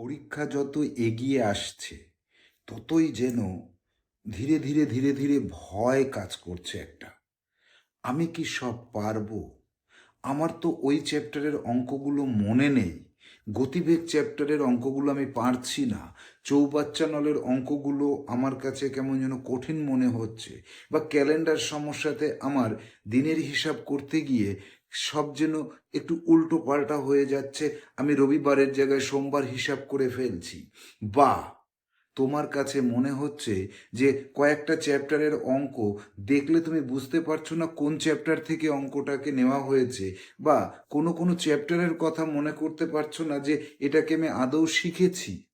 পরীক্ষা যত এগিয়ে আসছে, ততই যেন ধীরে ধীরে ধীরে ধীরে ভয় কাজ করছে একটা। আমি কি সব পারব? আমার তো ওই চ্যাপ্টারের অঙ্কগুলো মনে নেই। গতিবেগ চ্যাপ্টারের অঙ্কগুলো আমি পারছি না। চৌবাচ্চা নলের অঙ্কগুলো আমার কাছে কেমন যেন কঠিন মনে হচ্ছে বা ক্যালেন্ডার সমস্যাতে আমার দিনের হিসাব করতে গিয়ে সব যেন একটু উল্টো পাল্টা হয়ে যাচ্ছে। আমি রবিবারের জায়গায় সোমবার হিসাব করে ফেলছি। বা তোমার কাছে মনে হচ্ছে যে কয়েকটা চ্যাপ্টারের অঙ্ক দেখলে তুমি বুঝতে পারছ না কোন চ্যাপ্টার থেকে অঙ্কটাকে নেওয়া হয়েছে বা কোনো কোনো চ্যাপ্টারের কথা মনে করতে পারছ না যে এটাকে আমি আদৌ শিখেছি।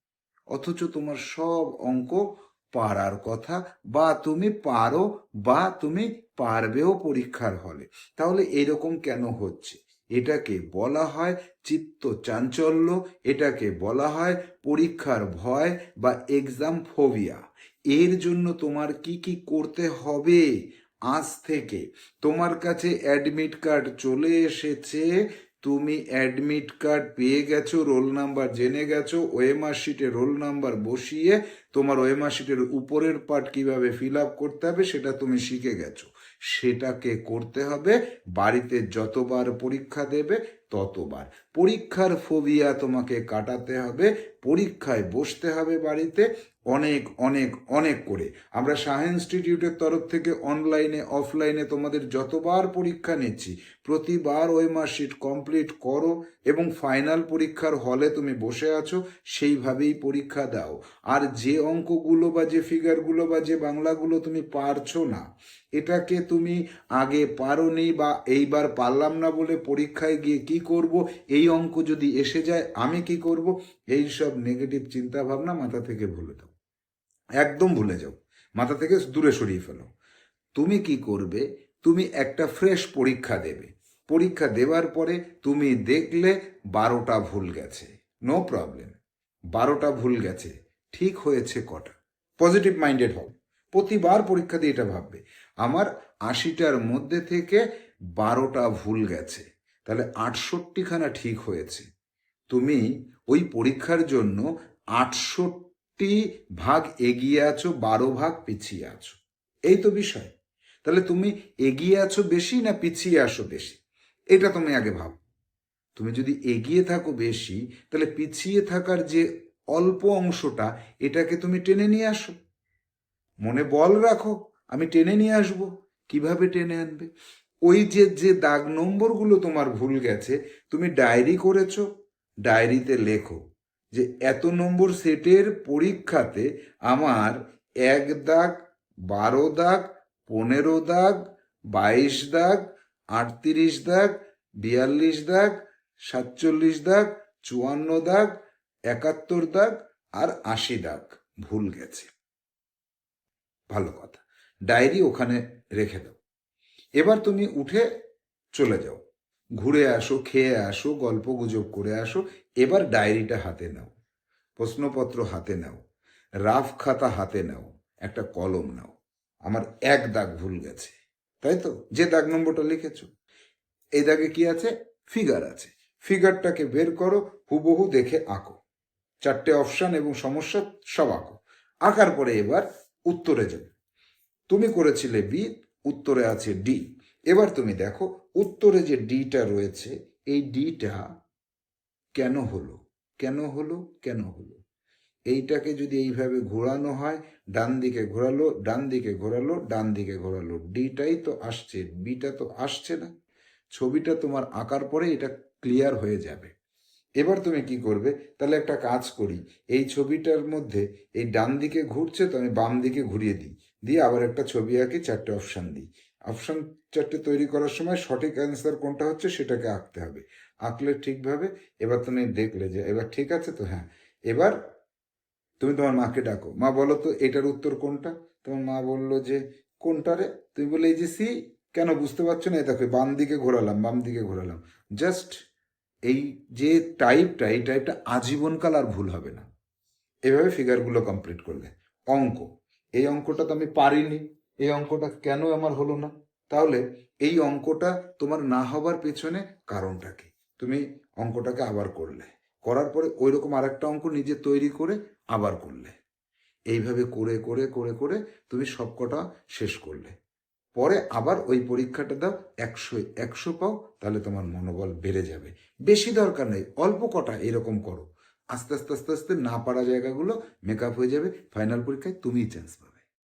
অথচ তোমার সব অঙ্ক পারার কথা বা তুমি পারো বা তুমি পারবেও পরীক্ষার হলে। তাহলে এরকম কেন হচ্ছে? এটাকে বলা হয় চিত্ত চাঞ্চল্য, এটাকে বলা হয় পরীক্ষার ভয় বা এক্সাম ফোবিয়া এর জন্য তোমার কি কি করতে হবে? আজ থেকে তোমার কাছে অ্যাডমিট কার্ড চলে এসেছে, তুমি অ্যাডমিট কার্ড পেয়ে গেছো রোল নাম্বার জেনে গেছো ওএমআর শিটে রোল নাম্বার বসিয়ে তোমার ওএমআর শিটের উপরের পার্ট কীভাবে ফিল আপ করতে হবে সেটা তুমি শিখে গেছো। সেটাকে করতে হবে, বাড়িতে যতবার পরীক্ষা দেবে ততবার। পরীক্ষার ফোবিয়া তোমাকে কাটাতে হবে, পরীক্ষায় বসতে হবে বাড়িতে অনেক অনেক অনেক করে। আমরা শাহ ইনস্টিটিউটের তরফ থেকে অনলাইনে অফলাইনে তোমাদের যতবার পরীক্ষা নিচ্ছি, প্রতিবার ওই মার্কশিট কমপ্লিট করো এবং ফাইনাল পরীক্ষার হলে তুমি বসে আছো, সেইভাবেই পরীক্ষা দাও। আর যে অঙ্কগুলো বা যে ফিগারগুলো বা যে বাংলাগুলো তুমি পারছ না, এটাকে তুমি আগে পারোনি বা এইবার পারলাম না বলে পরীক্ষায় গিয়ে কি করব? এই অঙ্ক যদি এসে যায়, আমি কি করব? এই সব নেগেটিভ চিন্তা ভাবনা মাথা থেকে ভুলে দাও একদম ভুলে যাও। মাথা থেকে দূরে সরিয়ে ফেলো। তুমি কি করবে? তুমি একটা ফ্রেশ পরীক্ষা দেবে। পরীক্ষা দেওয়ার পরে তুমি দেখলে বারোটা ভুল গেছে। নো প্রবলেম বারোটা ভুল গেছে। ঠিক হয়েছে কটা? পজিটিভ মাইন্ডেড হও। প্রতিবার পরীক্ষা দিয়ে এটা ভাববে। আমার আশিটার মধ্যে থেকে বারোটা ভুল গেছে। তাহলে আটষট্টিখানা ঠিক হয়েছে। তুমি ওই পরীক্ষার জন্য আটষট্টি ভাগ এগিয়ে আছো, বারো ভাগ পিছিয়ে আছো। এই তো বিষয়। তাহলে তুমি এগিয়ে আছো বেশি না পিছিয়ে আসো বেশি? এটা তুমি আগে ভাবো। তুমি যদি এগিয়ে থাকো বেশি, তাহলে পিছিয়ে থাকার যে অল্প অংশটা এটাকে তুমি টেনে নিয়ে আসো। মনে বল রাখো, আমি টেনে নিয়ে আসব। কীভাবে টেনে আনবে? ওই যে যে দাগ নম্বরগুলো তোমার ভুল গেছে, তুমি ডায়েরি করেছ, ডায়েরিতে লেখো যে এত নম্বর সেটের পরীক্ষাতে আমার এক দাগ, বারো দাগ, পনেরো দাগ, বাইশ দাগ, আটত্রিশ দাগ, বিয়াল্লিশ দাগ, সাতচল্লিশ দাগ, চুয়ান্ন দাগ একাত্তর দাগ আর আশি দাগ। ভুল গেছে। ভালো কথা। ডায়েরি ওখানে রেখে দাও। এবার তুমি উঠে চলে যাও। ঘুরে আসো, খেয়ে আসো, গল্প গুজব করে আসো। এবার ডায়েরিটা হাতে নাও। প্রশ্নপত্র হাতে নাও। রাফ খাতা হাতে নাও। একটা কলম নাও। আমার এক দাগ ভুল গেছে। তাই তো? যে দাগ নম্বরটা লিখেছ। এই দাগে কি আছে? ফিগার আছে। ফিগারটাকে বের করো, হুবহু দেখে আঁকো। চারটে অপশান এবং সমস্যা সব আঁকো আঁকার পরে এবার উত্তরে যাবে তুমি করেছিলে বি, উত্তরে আছে ডি। এবার তুমি দেখো, উত্তরে যে ডিটা রয়েছে, এই ডিটা কেন হলো? কেন হলো? কেন হলো? এইটাকে যদি এইভাবে ঘোরানো হয়, ডান দিকে ঘোরালো, ডান দিকে ঘোরালো, ডান দিকে ঘোরালো। ডিটাই তো আসছে বিটা তো আসছে না। ছবিটা তোমার আঁকার পরে এটা ক্লিয়ার হয়ে যাবে। এবার তুমি কি করবে? তাহলে একটা কাজ করি। এই ছবিটার মধ্যে এই ডান দিকে ঘুরছে তো আমি বাম দিকে ঘুরিয়ে দিই। দিয়ে আবার একটা ছবি আঁকি, চারটে অপশান দিই। অপশান চারটে তৈরি করার সময় সঠিক অ্যান্সার কোনটা হচ্ছে সেটাকে আঁকতে হবে। আঁকলে ঠিকভাবে এবার তুমি দেখলে যে, এবার ঠিক আছে তো? হ্যাঁ। এবার তুমি তোমার মাকে ডাকো। মা বলো তো, এটার উত্তর কোনটা? তোমার মা বলল যে, কোনটা রে? তুমি বলে এই যে, সি? কেন বুঝতে পারছ না? এই দেখো, বাম দিকে ঘোরালাম, বাম দিকে ঘোরালাম। জাস্ট এই যে টাইপটা এই টাইপটা আজীবনকাল আর ভুল হবে না। এভাবে ফিগারগুলো কমপ্লিট করলে। অঙ্ক। এই অঙ্কটা তো আমি পারিনি। এই অঙ্কটা কেন আমার হলো না? তাহলে এই অঙ্কটা তোমার না হবার পেছনে কারণটা কি? তুমি অঙ্কটাকে আবার করলে। করার পরে ওই রকম আরেকটা অঙ্ক নিজে তৈরি করে আবার করলে। এইভাবে করে করে করে করে তুমি সবকটা শেষ করলে। পরে আবার ওই পরীক্ষাটা দাও, একশো একশো পাও, তাহলে তোমার মনোবল বেড়ে যাবে। বেশি দরকার নেই, অল্প কটা এরকম করো। আস্তে আস্তে আস্তে আস্তে না পারা জায়গাগুলো মেকআপ হয়ে যাবে ফাইনাল পরীক্ষায় তুমিই চান্স পাবে।